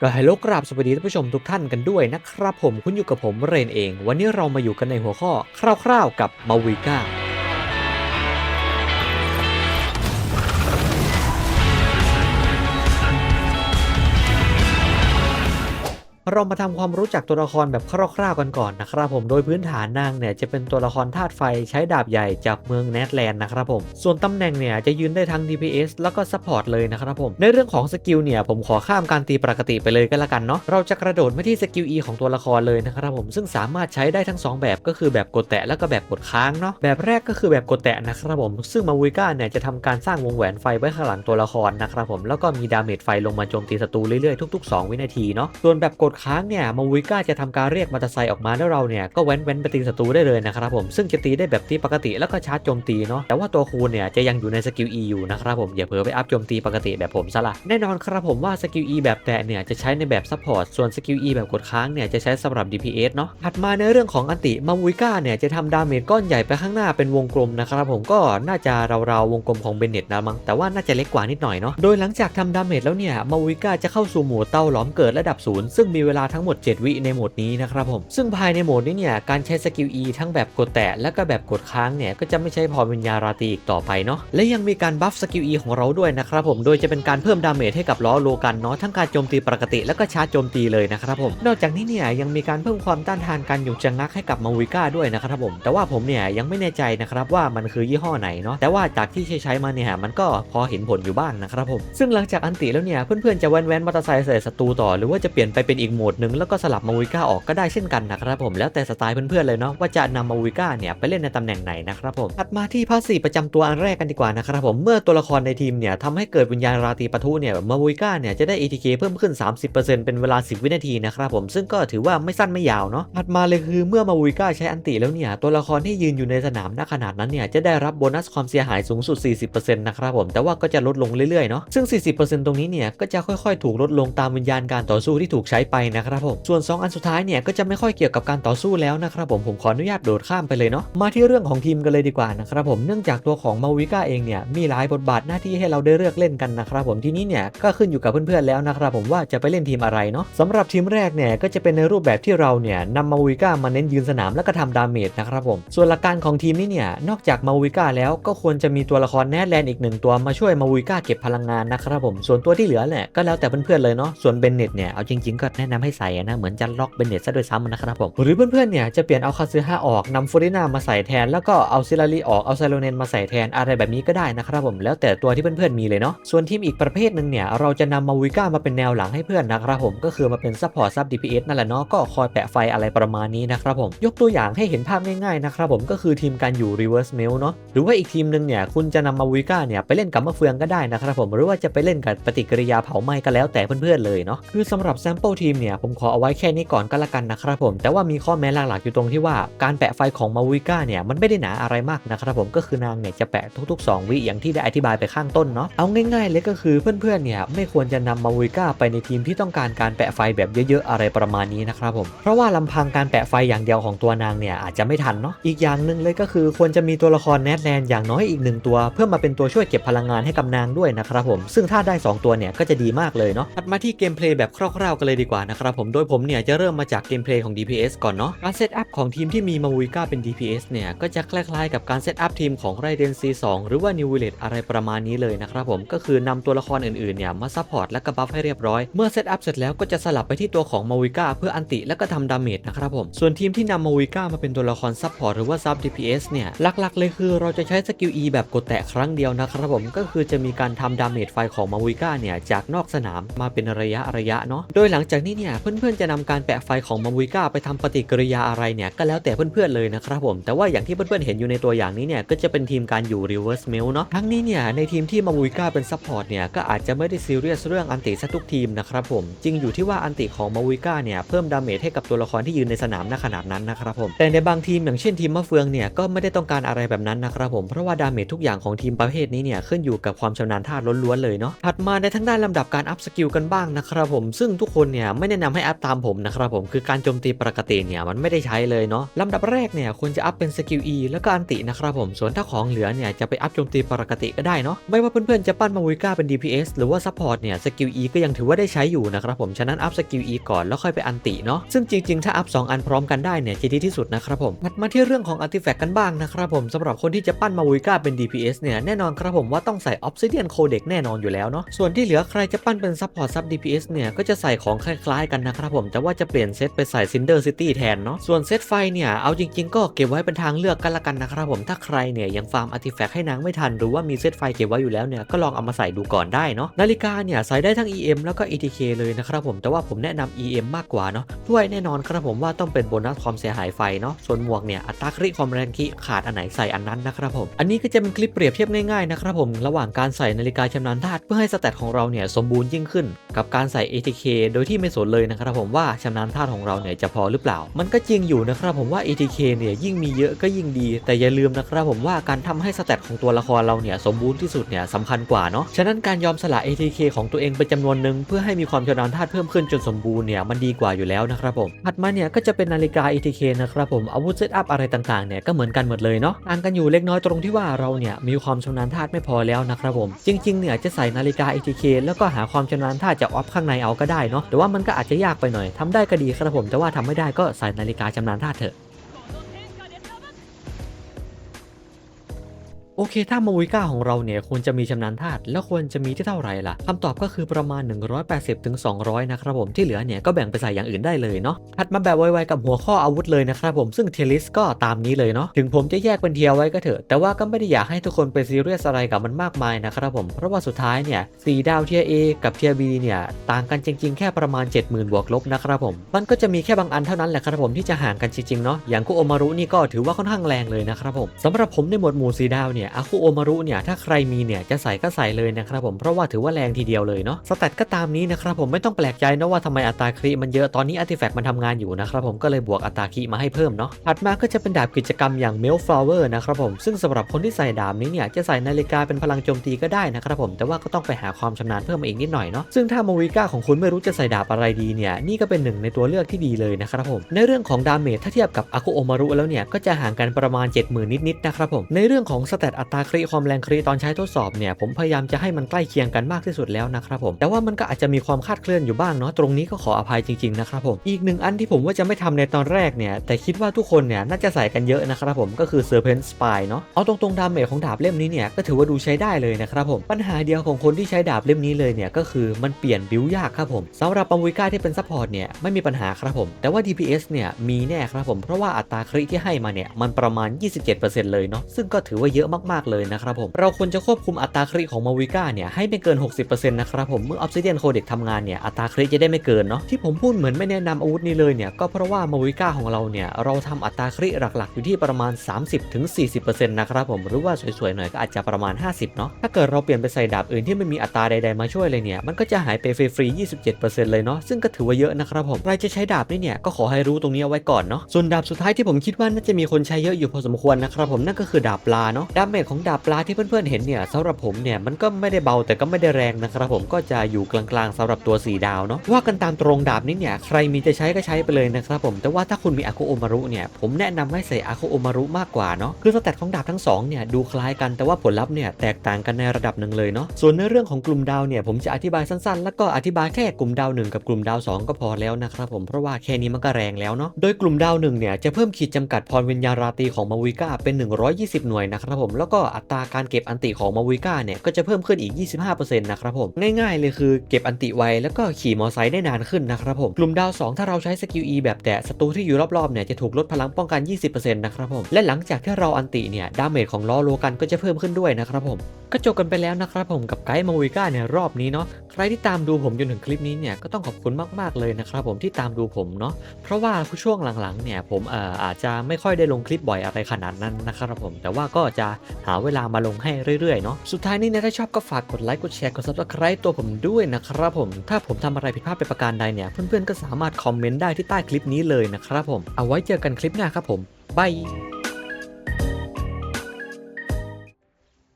ก็ฮัลโหลกราบสวัสดีท่านผู้ชมทุกท่านกันด้วยนะครับผมคุณอยู่กับผมเรนเอง วันนี้เรามาอยู่กันในหัวข้อ คร่าวๆกับมาวิก้า เรามาทำความรู้จักตัวละครแบบคร่าวๆกันก่อนนะครับผมโดยพื้นฐานนางเนี่ยจะเป็นตัวละครธาตุไฟใช้ดาบใหญ่จากเมืองแนทแลนด์นะครับผมส่วนตำแหน่งเนี่ยจะยืนได้ทั้ง DPS แล้วก็ซัพพอร์ตเลยนะครับผมในเรื่องของสกิลเนี่ยผมขอข้ามการตีปกติไปเลยก็แล้วกันเนาะเราจะกระโดดมาที่สกิล E ของตัวละครเลยนะครับผมซึ่งสามารถใช้ได้ทั้งสองแบบก็คือแบบกดแตะแล้วก็แบบกดค้างเนาะแบบแรกก็คือแบบกดแตะนะครับผมซึ่งมาวิก้าเนี่ยจะทำการสร้างวงแหวนไฟไว้ข้างหลังตัวละครนะครับผมแล้วก็มีดาเมจไฟลงมาโจมตีศัตรูเรื่อยๆทุก ๆ 2 วินาทีเนาะส่วนแบบกดค้างเนี่ยมาวิก้าจะทำการเรียกมอเตอร์ไซค์ออกมาแล้วเราเนี่ยก็แว้นแว้นไปตีศัตรูได้เลยนะครับผมซึ่งจะตีได้แบบตีปกติแล้วก็ชาร์จโจมตีเนาะแต่ว่าตัวคูณเนี่ยจะยังอยู่ในสกิล E อยู่นะครับผมอย่าเผลอไปอัพโจมตีปกติแบบผมซะละแน่นอนครับผมว่าสกิล E แบบแตะเนี่ยจะใช้ในแบบซัพพอร์ตส่วนสกิล E แบบกดค้างเนี่ยจะใช้สำหรับ DPS เนาะถัดมาในเรื่องของอันติมาวิก้าเนี่ยจะทำดาเมจก้อนใหญ่ไปข้างหน้าเป็นวงกลมนะครับผมก็น่าจะราวๆวงกลมของเบนเน็ตนะมั้งแต่ว่าน่าจะเล็กกว่านิดหน่อยเนาะโดยหลังจากทำดาเมจแล้วเนี่ยมาวิก้าจะเข้าสู่หมดเต้าหลอมเกิดระดับศูนย์ซึ่งมีเวลาทั้งหมด 7 วิในโหมดนี้นะครับผม ซึ่งภายในโหมดนี้เนี่ย การใช้สกิล E ทั้งแบบกดแตะและก็แบบกดค้างเนี่ย ก็จะไม่ใช่พรวิญญาราตีอีกต่อไปเนาะ และยังมีการบัฟสกิล E ของเราด้วยนะครับผม โดยจะเป็นการเพิ่มดาเมจให้กับล้อโลกันเนาะ ทั้งการโจมตีปกติและก็ชาร์จโจมตีเลยนะครับผม นอกจากนี้เนี่ยยังมีการเพิ่มความต้านทานการหยุดชะงักให้กับมาวิก้าด้วยนะครับผม แต่ว่าผมเนี่ยยังไม่แน่ใจนะครับว่ามันคือยี่ห้อไหนเนาะ แต่ว่าจากที่ใช้ใช้มาเนี่ยมันก็พอเห็นผลอยู่บ้างนะครับผม ซึ่งหลังจากอันติแล้วเนี่ยเพื่อนๆจะแว้นแว้นมอเตอร์ไซค์ใส่ศัตรูต่อหรือว่าจะเปลี่ยนไปเป็นอีกโหมดหนึ่งแล้วก็สลับมาวิก้าออกก็ได้เช่นกันนะครับผมแล้วแต่สไตล์เพื่อนๆเลยเนาะว่าจะนำมาวิก้าเนี่ยไปเล่นในตำแหน่งไหนนะครับผมถัดมาที่พาสีประจำตัวอันแรกกันดีกว่านะครับผมเมื่อตัวละครในทีมเนี่ยทำให้เกิดวิญญาณราตรีปะทุเนี่ยมาวิก้าเนี่ยจะได้ ATK เพิ่มขึ้น 30%เป็นเวลา 10 วินาทีนะครับผมซึ่งก็ถือว่าไม่สั้นไม่ยาวเนาะถัดมาเลยคือเมื่อมาวิก้าใช้อันติแล้วเนี่ยตัวละครที่ยืนอยู่ในสนามณขนาดนั้นเนี่ยจะได้รับโบนัสความเสียหายสูงสุด 40%นะครับผมแต่ว่าก็จะลดลงเรื่อยๆเนาะซึ่ง 40%ตรงนี้เนี่ยก็จะค่อยๆ ถูกลดลงตามวิญญาณการต่อสู้ที่ถูกใช้ไปนะครับผมส่วน 2 อันสุดท้ายเนี่ยก็จะไม่ค่อยเกี่ยวกับการต่อสู้แล้วนะครับผมผมขออนุญาตโดดข้ามไปเลยเนาะมาที่เรื่องของทีมกันเลยดีกว่านะครับผมเนื่องจากตัวของมาวิก้าเองเนี่ยมีหลายบทบาทหน้าที่ให้เราได้เลือกเล่นกันนะครับผมทีนี้เนี่ยก็ขึ้นอยู่กับเพื่อนๆแล้วนะครับผมว่าจะไปเล่นทีมอะไรเนาะสำหรับทีมแรกเนี่ยก็จะเป็นในรูปแบบที่เราเนี่ยนำมาวิก้ามาเน้นยืนสนามแล้วก็ทำดาเมจนะครับผมส่วนหลักการของทีมนี้เนี่ยนอกจากมาวิก้าแล้วก็ควรจะมีตัวละครแนทแลนด์อีกหนึ่งตัวมาช่วยมาวิก้าเก็บพลังงานนะครับผมส่วนตัวที่เหลือแหละก็แล้วแต่เพื่อนๆเลยเนาะส่วนเบนเน็ตเนี่ยเอาจริงๆก็แนะนำให้ใส่นะเหมือนจะล็อกเบนเน็ตซะด้วยซ้ำนะครับผมหรือเพื่อนๆเนี่ยจะเปลี่ยนเอาคาซึฮะออกนำฟูรินามาใส่แทน แล้วก็เอาซิลารีออกเอาไซโลเนนมาใส่แทนอะไรแบบนี้ก็ได้นะครับผมแล้วแต่ตัวที่เพื่อนๆมีเลยเนาะส่วนทีมอีกประเภทหนึ่งเนี่ยเราจะนำมาวิก้ามาเป็นแนวหลังให้เพื่อนนะครับผมก็คือมาเป็นซัพพอร์ตซับ DPS นั่นแหละเนาะก็คอยแปะไฟอะไรประมาณนี้นะครับผมยกตัวอย่างให้เห็นภาพง่ายๆนะครับผมก็คือทีมการอยู่ Reverse Mail เนาะหรือว่าอีกทีมหนึ่งเนี่ยคุณจะนำมาวิก้าเนี่ยไปเล่นกับมะเฟืองก็ได้นะครับผมหรือว่าจะไปเล่นกับปฏิกิริยาเผาไหม้ก็แล้วแต่เพื่อนๆเลยเนาะคือสำหรับแซมเปิลทีมเนี่ยผมขอเอาไว้แค่นี้ก่อนก็แล้วกันนะครับผม แต่ว่ามีข้อแม้หลักๆอยู่ตรงที่ว่าการแปะไฟของมาวิก้าเนี่ยมันไม่ได้หนาอะไรมากนะครับผมก็คือนางเนี่ยจะแปะทุก ๆ 2 วิอย่างที่ได้อธิบายไปข้างต้นเนาะเอาง่ายๆเลยก็คือเพื่อนๆเนี่ยไม่ควรจะนำมาวิก้าไปในทีมที่ต้องการการแปะไฟแบบเยอะๆอะไรประมาณนี้นะครับผมเพราะว่าลำพังการแปะไฟอย่างเดียวของตัวนางเนี่ยอาจจะไม่ทันเนาะอีกอย่างหนึ่งเลยก็คือควรจะมีตัวละครแนทแลนด์อย่างน้อยอีกหนึ่งตัว เพื่อมาเป็นตัวช่วยเก็บพลังงานให้กับนางด้วยนะครับผมซึ่งถ้าได้ 2 ตัวเนี่ยก็จะดีมากเลยเนาะถัดมาที่เกมเพลย์แบบคร่าวๆกันเลยดีกว่านะครับผมโดยผมเนี่ยจะเริ่มมาจากเกมเพลย์ของ DPS ก่อนเนาะการเซตอัพของทีมที่มีมาวิก้าเป็น DPS เนี่ยก็จะคล้ายๆกับการเซตอัพทีมของไรเดน C2 หรือว่า New Village อะไรประมาณนี้เลยนะครับผมก็คือนำตัวละครอื่นๆเนี่ยมาซัพพอร์ตและก็บัฟให้เรียบร้อยเมื่อเซตอัพเสร็จแล้วก็จะสลับไปที่ตัวของมาวิก้าเพื่ออันติและก็ทำดาเมจนะครับผมส่วนทีมที่นำมาวิก้ามาเป็นตัวละครซัพพอร์ตหรือว่าซับ DPS เนี่ยหลักๆ เลยคือเราจะใช้สกิล E แบบกดแตะครั้งเดียวนะครับผมก็คือจะมีการทำดาเมจไฟของมาวิก้าเนี่ยจากนอกสนามมาเป็นระยะระยะเนาะโดยหลังจากนี้เนี่ยเพื่อนๆจะนำการแปะไฟของมาวิก้าไปทำปฏิกิริยาอะไรเนี่ยก็แล้วแต่เพื่อนๆเลยนะครับผม แต่ว่าอย่างที่เพื่อนๆเห็นอยู่ในตัวอย่างนี้เนี่ยก็จะเป็นทีมการอยู่ reverse mail เนาะทั้งนี้เนี่ยในทีมที่มาวิก้าเป็นซัพพอร์ตเนี่ยก็อาจจะไม่ได้ซีเรียสเรื่องอันติซะทุกทีมนะครับผมจริงอยู่ที่ว่าอันติของมาวิก้าเนี่ยเพิ่มดาเมจให้กับตัวละครที่ยืนในสนามณขนาดนั้นนะครับผมแต่ในบางทีมอย่างเช่นทีมมะเฟืองเนี่ยก็ไม่ได้ต้องการอะไรแบบนั้นนะครับผมเพราะว่าดาเมจทุกอย่างของทีมประเภทนี้เนี่ยขึ้นอยู่กับความชำนาญท่าล้วนๆเลยเนาะถัดมาในทั้งด้านลำดับการอัพสกิลกันบ้างนะครับผมซึ่งทุกคนเนี่ยไม่ไม่แนะนำให้อัพตามผมนะครับผมคือการโจมตีปกติเนี่ยมันไม่ได้ใช้เลยเนาะลำดับแรกเนี่ยควรจะอัพเป็นสกิล E แล้วก็อันตินะครับผมส่วนถ้าของเหลือเนี่ยจะไปอัพโจมตีปกติก็ได้เนาะไม่ว่าเพื่อนๆจะปั้นมาวิก้าเป็น DPS หรือว่าซัพพอร์ตเนี่ยสกิล E ก็ยังถือว่าได้ใช้อยู่นะครับผมฉะนั้นอัพสกิล E ก่อนแล้วค่อยไปอันติเนาะซึ่งจริงๆ ถ้าอัพ2อันพร้อมกันได้เนี่ยจะดีที่สุดนะครับผมถัดมาที่เรื่องของอาร์ติแฟกต์กันบ้างนะครับผมสำหรับคนที่จะปั้นมาวิก้าเป็น DPS เนี่ยแน่นอนครับผมว่าต้องใส่ Obsidian Codex แน่นอนอยู่แล้วเนาะส่วนที่เหลือใครจะปั้นเป็นซัพพอร์ตซับ DPS เนี่ยก็จะใส่ของคล้ายๆกันนะครับผมแต่ว่าจะเปลี่ยนเซตไปใส่ Cinder City แทนเนาะส่วนเซตไฟเนี่ยเอาจริง ๆ ก็เก็บไว้เป็นทางเลือกกันละกันนะครับผมถ้าใครเนี่ยยังฟาร์มอาร์ติแฟกต์ให้นางไม่ทันหรือว่ามีเซตไฟเก็บไว้อยู่แล้วเนี่ยก็ลองเอามาใส่ดูก่อนได้เนาะนาฬิกาเนี่ยใส่ได้ทั้ง EM แล้วก็ ETK เลยนะครับผมแต่ว่าผมแนะนำ EM มากกว่าเนาะด้วยแน่นอนครับผมว่าต้องเป็นโบนัสความเสียหายไฟเนาะส่วนหมวกเนี่ยอัตราคริความแรงคิขาดอันไหนใส่อันนั้นนะครับผมอันนี้ก็จะเป็นคลิปเปรียบเทียบง่ายๆนะครับผมระหว่างการใส่นาฬิกาชำนาญธาตุเพื่อให้สเตตของเราเนี่ยสมบูรณ์ยิ่งขึ้น กับการใส่ ATK โดยที่ไม่สนเลยนะครับผมว่าชำนาญธาตุของเราเนี่ยจะพอหรือเปล่า มันก็จริงอยู่นะครับผมว่า ATK เนี่ยยิ่งมีเยอะก็ยิ่งดี แต่อย่าลืมนะครับผมว่าการทำให้สเตตของตัวละครเราเนี่ยสมบูรณ์ที่สุดเนี่ยสำคัญกว่าเนาะ ฉะนั้นการยอมสละ ATK ของตัวเองเป็นจำนวนหนึ่งเพื่อให้มีความชำนาญธาตุเพิ่มขึ้นจนสมบูรณ์เนี่ยมันดีกว่าอยู่แล้วนะครับผมถัดมาเนี่ยก็จะเป็นนาฬิกา ATK นะครับผมอาวุธเซตอัพอะไรต่างๆเนี่ยก็เหมือนกันหมดเลยเนาะต่างกันอยู่เล็กน้อยตรงที่ว่าเราเนี่ยมีความชำนาญธาตุไม่พอแล้วนะครับผมจริงๆเนี่ยจะใส่นาฬิกา ATK แล้วก็หาความชำนาญธาตุจากออฟข้างในเอาก็ได้เนาะแต่ว่ามันก็อาจจะยากไปหน่อยทำได้ก็ดีครับผมแต่ว่าทำไม่ได้ก็ใส่นาฬิกาจำนาญธาตุเถอะ โอเค ถ้ามาวิก้าของเราเนี่ยควรจะมีชำนาญธาตุแล้วควรจะมีที่เท่าไหร่ล่ะคำตอบก็คือประมาณ 180ถึงนะครับผมที่เหลือเนี่ยก็แบ่งไปใส่อย่างอื่นได้เลยเนาะถัดมาแบบไวๆกับหัวข้ออาวุธเลยนะครับผมซึ่งเทียริสก็ตามนี้เลยเนาะถึงผมจะแยกเป็นเทียไว้ก็เถอะแต่ว่าก็ไม่ได้อยากให้ทุกคนไปซีเรียสอะไรกับมันมากมายนะครับผมเพราะว่าสุดท้ายเนี่ยสีดาวเทีย A กับเทีย B เนี่ยต่างกันจริง ๆ แค่ประมาณ 70,000บวกลบนะครับผมมันก็จะมีแค่บางอันเท่านั้นแหละครับผมที่จะห่างกันจริงๆเนาะอย่างคุโอมารุนี่ก็ถือว่าค่อนข้างแรงเลยนะครับผมสำหรับผมในหมวดหมู่สีดาวเนี่ยอาคุโอมารุเนี่ยถ้าใครมีเนี่ยจะใส่ก็ใส่เลยนะครับผมเพราะว่าถือว่าแรงทีเดียวเลยเนาะสแตทก็ตามนี้นะครับผมไม่ต้องแปลกใจนะว่าทำไมอัตราครีมันเยอะตอนนี้อาร์ติแฟกต์มันทำงานอยู่นะครับผมก็เลยบวกอัตราครีมาให้เพิ่มเนาะถัดมาก็จะเป็นดาบกิจกรรมอย่าง m e l Flower นะครับผมซึ่งสำหรับคนที่ใส่ดาบนี้เนี่ยจะใส่นาฬิกาเป็นพลังโจมตีก็ได้นะครับผมแต่ว่าก็ต้องไปหาความชำนาญเพิ่มมาอีกนิดหน่อยเนาะซึ่งถ้าโมวิก้าของคุณไม่รู้จะใส่ดาบอะไรดีเนี่ยนี่ก็เป็นหนึ่งในตัวเลือกที่ดีเลยนะครับผมในเรื่องของดาเมจถ้าเทียบกับอาคุโอมารุแล้วเนี่ยก็จะห่างกันประมาณ 70,000 นิดๆนะครับผมในเรื่องของสเตตอัตราครีความแรงครีตอนใช้ทดสอบเนี่ยผมพยายามจะให้มันใกล้เคียงกันมากที่สุดแล้วนะครับผมแต่ว่ามันก็อาจจะมีความคาดเคลื่อนอยู่บ้างเนาะตรงนี้ก็ขออภัยจริงๆนะครับผมอีกหนึ่งอันที่ผมว่าจะไม่ทำในตอนแรกเนี่ยแต่คิดว่าทุกคนเนี่ยน่าจะใส่กันเยอะนะครับผมก็คือ Serpent Spy เนาะเอาตรงๆดาเมจของดาบเล่มนี้เนี่ยก็ถือว่าดูใช้ได้เลยนะครับผมปัญหาเดียวของคนที่ใช้ดาบเล่มนี้เลยเนี่ยก็คือมันเปลี่ยนบิวยากครับผมสำหรับปาวิก้าที่เป็นซัพพอร์ตเนี่ยไม่มีปัญหาครับผม แต่ว่า DPS เนี่ยมีแน่ครับผมเพราะว่าอัตราคริที่ให้มาเนี่ยมันประมาณ 27%เลยเนาะซึ่งก็ถือว่าเยอะมากๆเลยนะครับผม เราควรจะควบคุมอัตราคริของมาวิก้าเนี่ยให้ไม่เกิน 60%นะครับผม เมื่อ Obsidian Codex ทำงานเนี่ยอัตราคริจะได้ไม่เกินเนาะ ที่ผมพูดเหมือนไม่แนะนำอาวุธนี้เลยเนี่ยก็เพราะว่ามาวิก้าของเราเนี่ยเราทำอัตราคริหลักๆ อยู่ที่ประมาณ 30-40%นะครับผม หรือว่าสวยๆหน่อยก็อาจจะประมาณ 50เนาะ ถ้าเกิดเราเปลี่ยนไปใส่ดาบอื่นที่ไม่มีอัตราใดๆมาช่วยเลยเนี่ยมันก็จะหายไปฟรีๆ27%เลยเนาะซึ่งก็ถือว่าเยอะนะครับผมใครจะใช้ดาบนี่เนี่ยก็ขอให้รู้ตรงนี้เอาไว้ก่อนเนาะส่วนดาบสุดท้ายที่ผมคิดว่าน่าจะมีคนใช้เยอะอยู่พอสมควรนะครับผมนั่นก็คือดาบปลาเนาะดาเมจของดาบปลาที่เพื่อนๆเห็นเนี่ยสำหรับผมเนี่ยมันก็ไม่ได้เบาแต่ก็ไม่ได้แรงนะครับผมก็จะอยู่กลางๆสำหรับตัวสีดาวเนาะว่ากันตามตรงดาบนี้เนี่ยใครมีจะใช้ก็ใช้ไปเลยนะครับผมแต่ว่าถ้าคุณมีอาคุโอมารุเนี่ยผมแนะนำให้ใส่อาคุโอมารุมากกว่าเนาะคือสแตทของดาบทั้งสองเนี่ยดูคล้ายกันแต่ว่าผลลัพธ์เนี่ยแตกต่างกันในระดับหนึ่งเลยเนาะส่วนในเรื่องของกลุ่มดาวเนี่ยผมจะอธิบายสั้นๆ แล้วก็อธิบายแค่กลุ่มดาวหนึ่งกับกลุ่มดาวสองก็พอแล้วนะครับผมเพราะว่าแค่นี้มันก็แรงแล้วเนาะโดยกลุ่มดาวหนึ่งเนี่ยจะเพิ่มขีดจำกัดพรวิญญาราตีของมาวิก้าเป็น 120 หน่วยนะครับผมแล้วก็อัตราการเก็บอันติของมาวิก้าเนี่ยก็จะเพิ่มขึ้นอีก 25%นะครับผม ง่ายๆเลยคือเก็บอันติไวแล้วก็ขี่มอไซค์ได้นานขึ้นนะครับผม กลุ่มดาว 2 ถ้าเราใช้สกิล E แบบแตะศัตรูที่อยู่รอบๆเนี่ยจะถูกลดพลังป้องกัน 20%นะครับผม และหลังจากที่เราอันติเนี่ยดาเมจของล้อโลกันก็จะเพิ่มขึ้นด้วยนะครับผม ก็จบกันไปแล้วนะครับผมกับไกด์มาวิก้าเนี่ยรอบนี้เนาะใครที่ตามดูผมจนถึงคลิปนี้เนี่ยก็ต้องขอบคุณมากๆเลยนะครับผมที่ตามดูผมเนาะเพราะว่าช่วงหลังๆเนี่ยผมเอ่ออาจจะไม่ค่อยได้ลงคลิปบ่อยอะไรขนาดนั้นนะครับผม แต่ว่าก็จะหาเวลามาลงให้เรื่อยๆเนาะสุดท้ายนี้เนี่ยถ้าชอบก็ฝากกดไลค์กดแชร์กด subscribe ตัวผมด้วยนะครับผมถ้าผมทำอะไรผิดพลาดไปประการใดเนี่ยเพื่อนๆก็สามารถคอมเมนต์ได้ที่ใต้คลิปนี้เลยนะครับผมเอาไว้เจอกันคลิปหน้าครับผมบาย